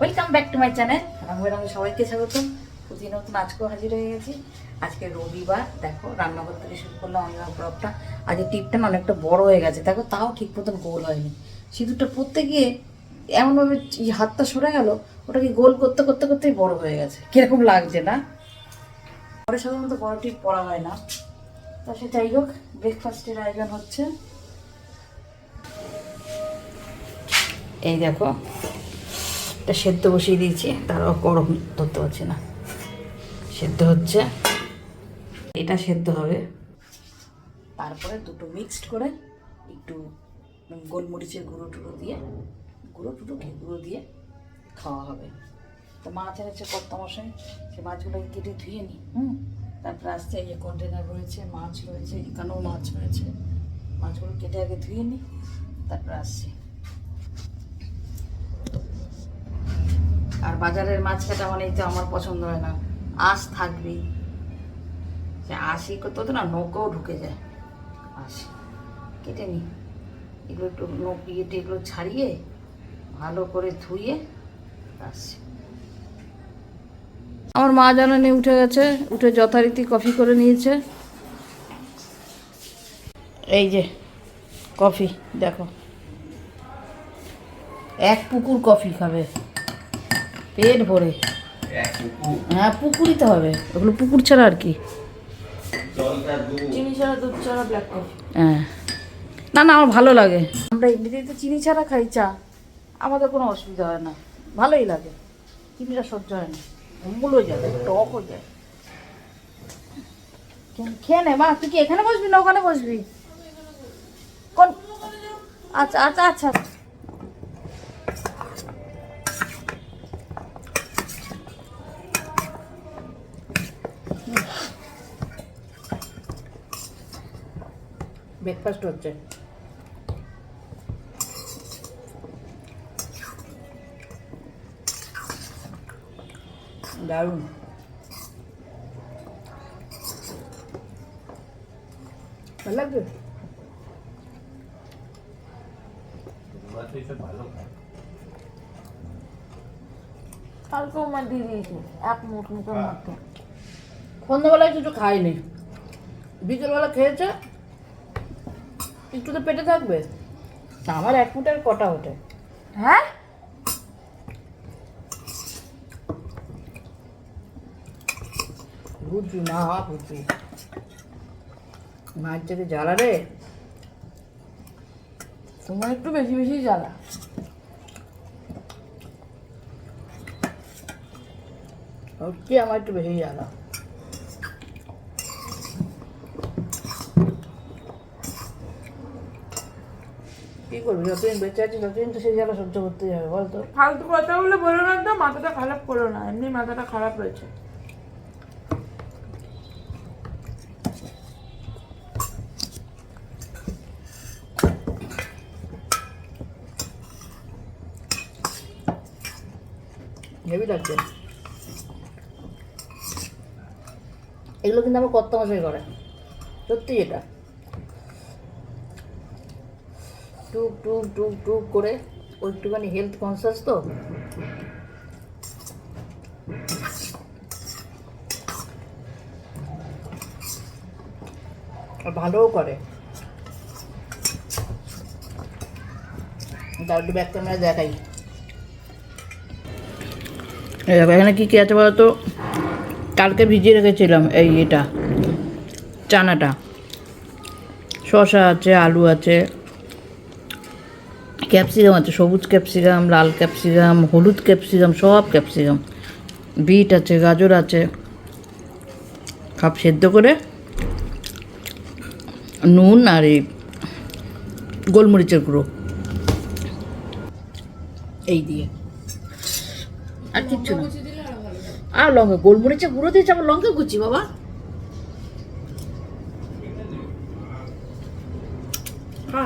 Welcome back to my channel রঙে রঙে সবাইকে স্বাগতম প্রতি নতুন আজকেও হাজির হয়ে গেছি। আজকে রবিবার, দেখো, রান্নাঘর থেকে শুরু করলাম আমি আমার ব্লগটা। আজকে টিপটা না অনেকটা বড় হয়ে গেছে। দেখো, তাও ঠিক মতন গোল হয়নি। সিঁদুরটা পরতে গিয়ে এমনভাবে হাতটা সরে গেল ওটাকে গোল করতে করতে করতেই বড় হয়ে গেছে। কীরকম লাগছে না? পরে সাধারণত বড় টিপ পরা হয় না। তা সে যাই হোক ব্রেকফাস্টের আয়োজন হচ্ছে। এই দেখো এটা সেদ্ধ বসিয়ে দিয়েছি তারাও গরম ধরতে পারছি না। সেদ্ধ হচ্ছে, এটা সেদ্ধ হবে। তারপরে দুটো মিক্সড করে একটু গোলমরিচের গুঁড়ো টুড়ো দিয়ে, গুঁড়ো টুড়ো গুঁড়ো দিয়ে খাওয়া হবে। তো মাছ এনেছে কত মশাই সে মাছগুলোকে কেটে ধুয়ে নিই, হুম? তারপরে আসছে এই কন্টেনার রয়েছে, মাছ রয়েছে, এখানেও মাছ রয়েছে। মাছগুলো কেটে আগে ধুয়ে নিই, তারপরে আসছি। আর বাজারের মাছ কাটা মানেই তো আমার পছন্দ হয় না। আঁশ থাকবেই সে আশি করতে হতো না, নৌকাও ঢুকে যায়। আঁশ কেটে নি। এগুলো একটু ইয়েটে এগুলো ছাড়িয়ে ভালো করে ধুয়ে আসছি আমার মা জানানি উঠে গেছে, উঠে যথারীতি কফি করে নিয়েছে। এই যে কফি, দেখো। এক পুকুর কফি খাবে। পেট ভরে। হ্যাঁ পুকুরই তো হবে। ওগুলো পুকুর ছাড়া আর কি। চিনি ছাড়া দুধ ছাড়া ব্ল্যাক কফি হ্যাঁ। না না আমার ভালো লাগে। আমরা এমনিতেই তো চিনি ছাড়া খাই চা। আমাদের কোনো অসুবিধা হয় না। ভালোই লাগে। চিনিটা সহ্য হয় না। অম্বুলও যায় টকও যায়। খেয়ে নে। মা তুই কি এখানে বসবি না ওখানে বসবি? কোন আচ্ছা আচ্ছা আচ্ছা। ব্রেকফাস্ট হচ্ছে। দারুণ। ভালো লাগবে কালকেও মা দিয়ে দিয়েছে এক মুখের মধ্যে। সন্ধ্যাবেলায় কিছু খাইনি। বিকেলবেলা খেয়েছে একটু তো পেটে থাকবে। আমার এক ফুটের কটা ওঠে। হ্যাঁ? বুঝছি না বুঝছি। মাছ যদি জ্বালা রে। তোমার একটু বেশি বেশি জ্বালা। সত্যি আমার একটু বেশি জ্বালা। কি করবি? যতদিন বেঁচে আছি ততদিন তো সেই জ্বালা সহ্য করতেই হবে বল তো ফালতু বলে না তো মাথাটা খারাপ করো না এমনি মাথাটা খারাপ রয়েছে। হেভি লাগছে। এগুলো কিন্তু আমার কর্তা মশাই করে সত্যি এটা। টুক টুক টুক টুক করে ও একটুখানি হেলথ কনসিয়াস তো? ভালোও করে। একটু ব্যাক ক্যামেরা দেখাই। দেখো, এখানে কী কী আছে বলতো? কালকে ভিজিয়ে রেখেছিলাম এই এটা চানাটা। শসা আছে, আলু আছে। ক্যাপসিকাম আছে, সবুজ ক্যাপসিকাম লাল ক্যাপসিকাম হলুদ ক্যাপসিকাম সব ক্যাপসিকাম বিট আছে, গাজর আছে। সব সেদ্ধ করে নুন আর এই গোলমরিচের গুঁড়ো। এই দিয়ে। আর কিচ্ছু না। আর লঙ্কা, গোলমরিচের গুঁড়ো দিয়েছে, আবার লঙ্কা কুচি বাবা।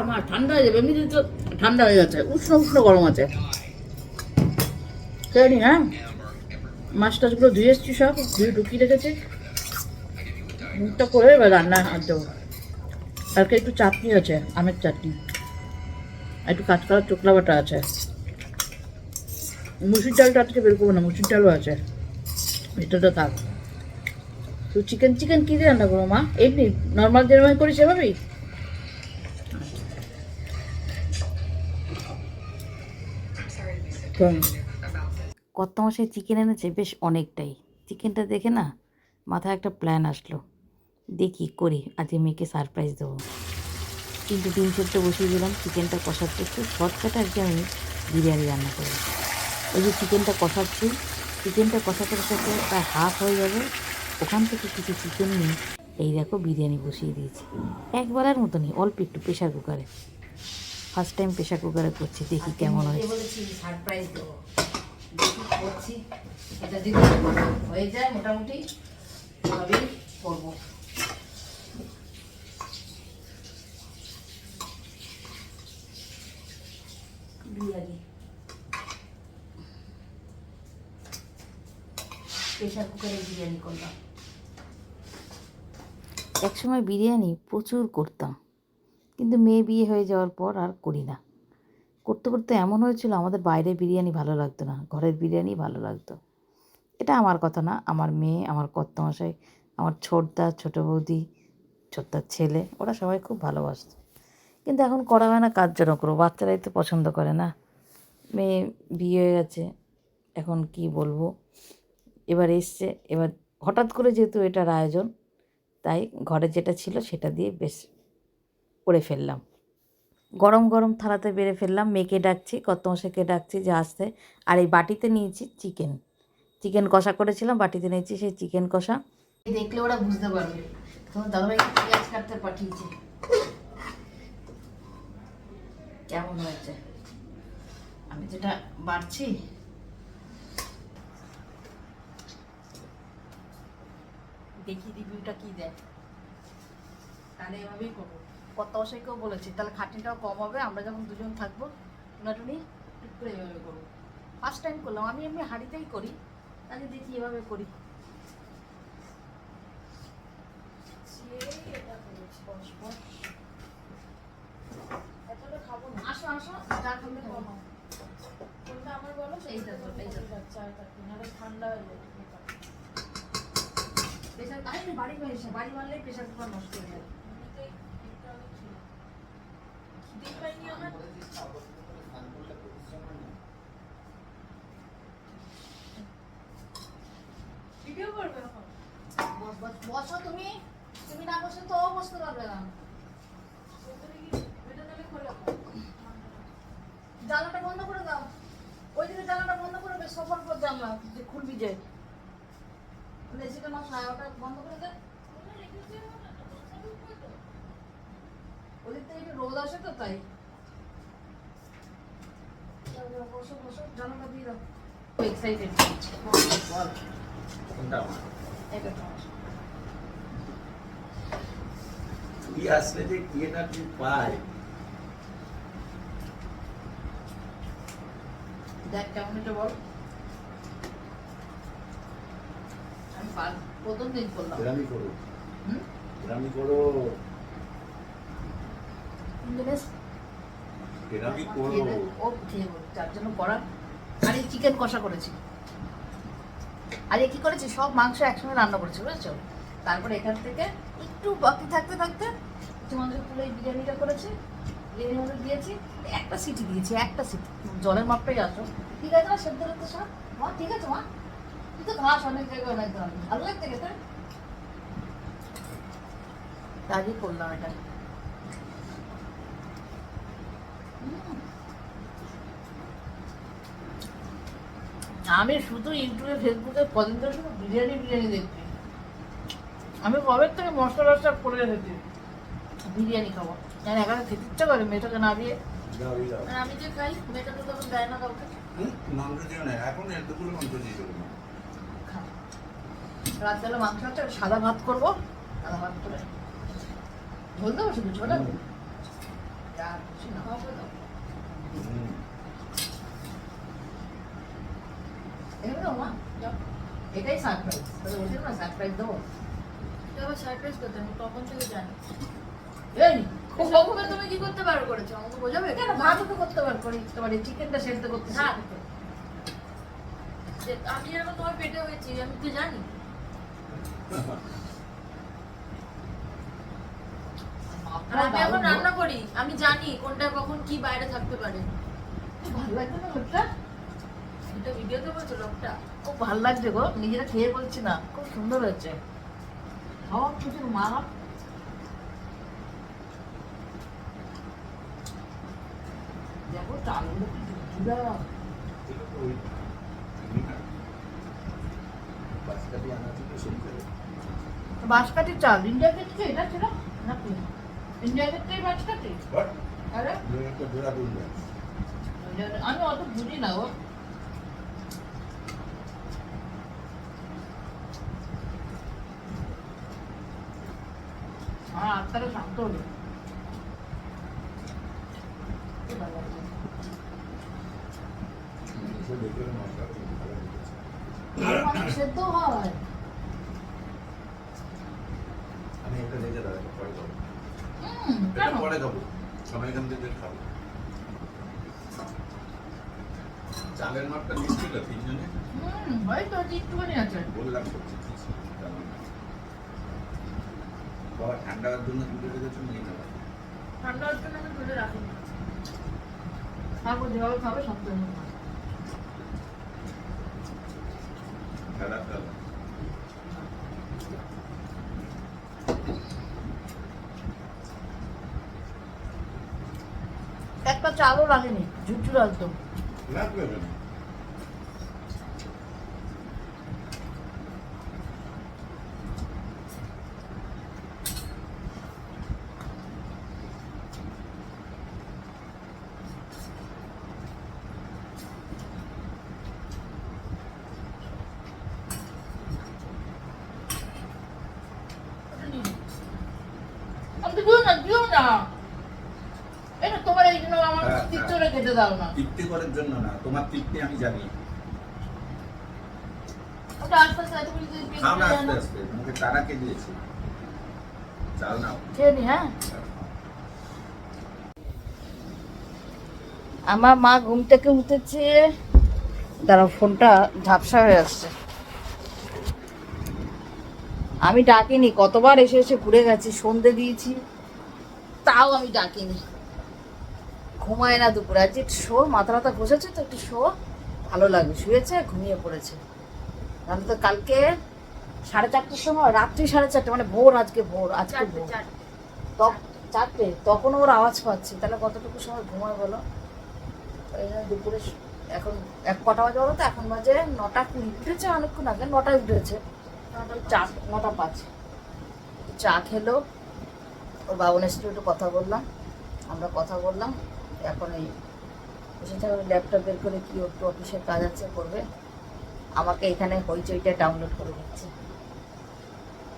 মা, ঠান্ডা হয়ে যাবে, এমনি তো ঠান্ডা হয়ে যাচ্ছে, উষ্ণ উষ্ণ গরম আছে। জানি হ্যাঁ? মাছ টাছগুলো ধুয়ে এসছি সব, ধুয়ে ঢুকিয়ে রেখেছি। মুখটা করে এবার রান্না হাত দেবো। কালকে একটু চাটনি আছে, আমের চাটনি। আর একটু কাঁচকলার চোকলা বাটা আছে। মুসুর ডালটা আজকে বের করব না, মুসুর ডালও আছে। এটাটা থাক। তো চিকেন চিকেন কী দিয়ে রান্না করব মা? এমনি নর্মাল যেরকম করি সেভাবেই কত মাসে চিকেন এনেছে? বেশ অনেকটাই। চিকেনটা দেখে না মাথায় একটা প্ল্যান আসলো। দেখি করি, আজকে মেয়েকে সারপ্রাইজ দেবো। কিন্তু ডিম সেদ্ধ বসিয়ে দিলাম চিকেনটা কষাতে একটু শর্টকাট আজকে আমি বিরিয়ানি রান্না করব ওই যে চিকেনটা কষাচ্ছি চিকেনটা কষাতে কষাতে প্রায় হাফ হয়ে যাবে। ওখান থেকে কিছু চিকেন নিয়ে এই দেখো বিরিয়ানি বসিয়ে দিয়েছি। একবারের মতনই, অল্প একটু প্রেশার কুকারে ফার্স্ট টাইম প্রেশার কুকারে করছি দেখি কেমন হয় বলেছি? সারপ্রাইজ দেবো। করছি। এটা যদি হয়ে যায় মোটামুটি তবেই করব। প্রেশার কুকারে বিরিয়ানি করলাম। একসময় বিরিয়ানি প্রচুর করতাম। কিন্তু মেয়ে বিয়ে হয়ে যাওয়ার পর আর করি না। করতে করতে এমন হয়েছিল, আমাদের বাইরে বিরিয়ানি ভালো লাগতো না, ঘরের বিরিয়ানি ভালো লাগতো। এটা আমার কথা না, আমার মেয়ে, আমার কর্তামশাই, আমার ছোটদা, ছোটো বৌদি ছোটদার ছেলে, ওরা সবাই খুব ভালোবাসত। কিন্তু এখন করা হয় না কাজ জন্য বাচ্চারাই তো পছন্দ করে না। মেয়ে বিয়ে হয়ে গেছে, এখন কি বলব? এবার এসছে, এবার হঠাৎ করে যেহেতু এটার আয়োজন, তাই ঘরে যেটা ছিল সেটা দিয়ে বেশ করে ফেললাম। গরম গরম থালাতে বেড়ে ফেললাম। মেয়েকে ডাকছি কত মশাইকে ডাকছি যে আসতে। আর এই বাটিতে নিয়েছি চিকেন। চিকেন কষা করেছিলাম, বাটিতে নিয়েছি সেই চিকেন কষা। দেখলে ওরা বুঝতে পারবে। দাদাভাই পেঁয়াজ কাটতে পাঠিয়েছে। কেমন হয়েছে? আমি যেটা বাড়ছি। দেখি রিভিউটা কি দেয়। তাহলে এভাবেই করব। কত অসাইকেও বলেছি তাহলে খাটনিটাও কম হবে আমরা যখন দুজন থাকব টুনাটুনি টুক করে এভাবে করব ফার্স্ট টাইম করলাম আমি এমনি হাঁড়িতেই করি তাহলে দেখি এভাবে করি। আসো আসো চা খাবে কম কোনটা আমার বলো তো, এইটা নাহলে ঠান্ডা হয়ে যাবে। প্রেশার বাড়ি বাড়ি মারলেই প্রেশার কুকার নষ্ট হয়ে যায় এমনিতেই এটা অনেক ছিল। খিদেই পাইনি আমার ভিডিও করবে এখন বস তুমি। তুমি না বসে তো বসতে পারবে না। জানলাটা বন্ধ করে দাও। ওই দিকে জানলাটা বন্ধ করে বেশ সোফার উপর জানলা যে খুলবি যে। এসিটা নষ্ট ওটা বন্ধ করে দে। ওদিক থেকে একটু রোদ আসে তো তাই। বসো বসো জানালা দিয়ে দাও। এক্সাইটেড এটা আসলে যে দেখ কেমন এটা বল। আমি পার- প্রথম দিন করলাম। গ্রামি করো। হুম? গ্রামি করো কিন্তু বেশ গ্রামি করো খেয়ে দে। ও খেয়ে বল, যার জন্য করা। আর এই চিকেন কষা করেছি। আর কি করেছি? সব মাংস একসঙ্গে রান্না করেছি বুঝেছ? তারপরে এখান থেকে একটু বাকি থাকতে থাকতে তোমাদের তুলে বিরিয়ানিটা করেছি বিরিয়ানির মধ্যে দিয়েছি একটা সিটি দিয়েছি একটা সিটি। জলের মাপটাই আসো ঠিক আছে না সেদ্ধ করতে সব? মা ঠিক আছে মা। তুই তো ঘাস অনেক জায়গায় অনেক ধরনের। ভালো লাগতে খেতে? তাই করলাম এটা। আমি শুধু ইউটিউবে ফেসবুকে কদিন ধরে শুধু বিরিয়ানি বিরিয়ানি দেখছি। আমি কবে থেকে মশলা টসলা করে রেখেছি? বিরিয়ানি খাব। জানি এখানে খেতে ইচ্ছা করে মেয়েটাকে না দিয়ে। আমি যে খাই মেয়েটা তো তখন দেয় না কাউকে। মাংস দিও না এখন এতগুলো মাংস দিয়ে দেবো রাত্রেবেলা মাংস আছে সাদা ভাত করব। সাদা ভাত করে ঝোল দেবো শুধু। যা খুশি না। দাও মা এটাই সারপ্রাইজ তাহলে বলছিল না সারপ্রাইজ দেবো? আবার সারপ্রাইজ করতে আমি কখন থেকে জানি? এই কখন তুমি কি করতে পারো করেছ? আমাকে বোঝাবে? কেন? ভাতও তো করতে পার করি তোমার এই চিকেনটা সেদ্ধ করতে থাক। আমি তোমার পেটে হয়েছি আমি তো জানি। আমি এখন রান্না করি আমি জানি কোনটা কখন কি বাইরে থাকতে পারে। ভালো লাগছে না এটা ভিডিওতে বলছো লোকটা খুব ভালো লাগছে গো নিজেরা খেয়ে বলছি না খুব সুন্দর হয়েছে সব দেখো চালগুলো কি ঝুড়ঝুড়া। না। বাঁশকাঠি চাল ইন্ডিয়া গেটকে এটা ছিল নাকি ইন্ডিয়া বাঁশকাঠি? আরে জোড়া দুলবে। India- আমি অত বুঝি না ও আমার আত্মাটা শান্ত হলো খুব ভালো লাগছে। এসে দেখলে মশলা খুব ভালো অনেক সেদ্ধ হয়। আমি এটা পরে এটা খাব। সবাই এখান থেকে খাব। চালের মাপটা নিচ্ছিল তিনজনে? হুম, ওই তো যে একটুখানি আছে। বললাম তো। বাবা ঠান্ডার জন্য দুটো রেখেছো নিয়ে নেবা ঠান্ডা আমি রাখি খাবে। সব জন্য খেলা একটা চালও লাগেনি ঝুরঝুর একদম লাগবে? আমি তো দিও না। এটা তোমার এই জন্য আমার হ্যাঁ, চিত্তরে খেতে দাও না। তৃপ্তি করার জন্য না তোমার তৃপ্তি আমি জানি। ওটা আস্তে আস্তে এত করে দিয়ে খাও না আস্তে আস্তে তোমাকে তারা কে দিয়েছে। চাল নাও। খেয়ে নি হ্যাঁ? আমার মা ঘুম থেকে উঠেছে। দাঁড়াও ফোনটা ঝাপসা হয়ে আসছে। আমি ডাকিনি কতবার এসে এসে ঘুরে গেছি সন্ধে দিয়েছি। তাও আমি ডাকিনি। ঘুমায় না দুপুরে। আজ একটু শো মাথা মাথা ঘষেছে তো একটু শো। ভালো লাগবে। শুয়েছে ঘুমিয়ে পড়েছে। তাহলে তো কালকে সাড়ে চারটের সময় রাত্রি সাড়ে চারটে মানে ভোর আজকে ভোর আজকে ভোর। চারটে। তখ- তখন ওর আওয়াজ পাচ্ছি। তাহলে কতটুকু সময় ঘুমায় বলো? এই জন্য দুপুরে এখন এক কটা বাজে বলো তো? এখন বাজে নটা কুড়ি। উঠেছে অনেকক্ষণ আগে নটায় উঠেছে। চা নটা পাঁচ। চা খেলো। ওর বাবনের সাথে একটু কথা বললাম। আমরা কথা বললাম। এখন এই সেটা ল্যাপটপ বের করে কি একটু অফিসের কাজ আছে করবে। আমাকে এখানে হইচইটা ডাউনলোড করে দিচ্ছে।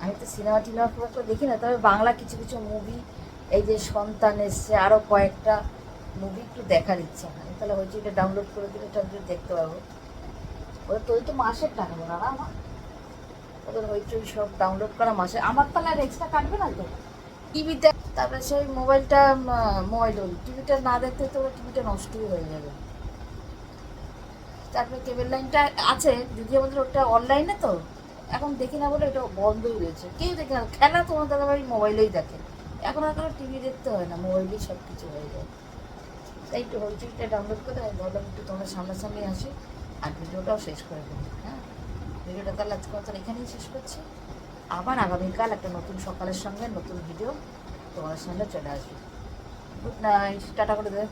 আমি তো সিনেমা টিনেমা খুব একটা দেখি না, তবে বাংলা কিছু কিছু মুভি এই যে সন্তান এসছে আরও কয়েকটা মুভি একটু দেখার ইচ্ছা আমি তাহলে হইচইটা ডাউনলোড করে দিলে একটু দেখতে পাবো ওদের তো ওই তো মাসের টাকা না আমার? ওদের হইচই সব ডাউনলোড করা মাসে। আমার তাহলে আর এক্সট্রা কাটবে না তো? টিভিতে তারপরে সেই মোবাইলটা মোবাইল হল টিভিটা না দেখতে তো টিভিটা নষ্টই হয়ে যাবে। তারপরে কেবল লাইনটা আছে যদি আমাদের ওটা অনলাইনে তো, এখন দেখি না বলে এটা বন্ধই রয়েছে। কেউ দেখে না, খেলা তোমার দাদা বাড়ি মোবাইলেই দেখে। এখন আর কোনো টিভি দেখতে হয় না, মোবাইলেই সব কিছু হয়ে যায়। তাই একটু হইচইটা ডাউনলোড করে আমি ভাবলাম একটু তোমার সামনাসামনি আসি, আর ভিডিওটাও শেষ করে দেবো হ্যাঁ? ভিডিওটা তাহলে আজকে এখানেই শেষ করছি। আবার আগামীকাল একটা নতুন সকালের সঙ্গে নতুন ভিডিও তোমাদের সামনে চলে আসবে। গুড নাইট টাটা করে দেবে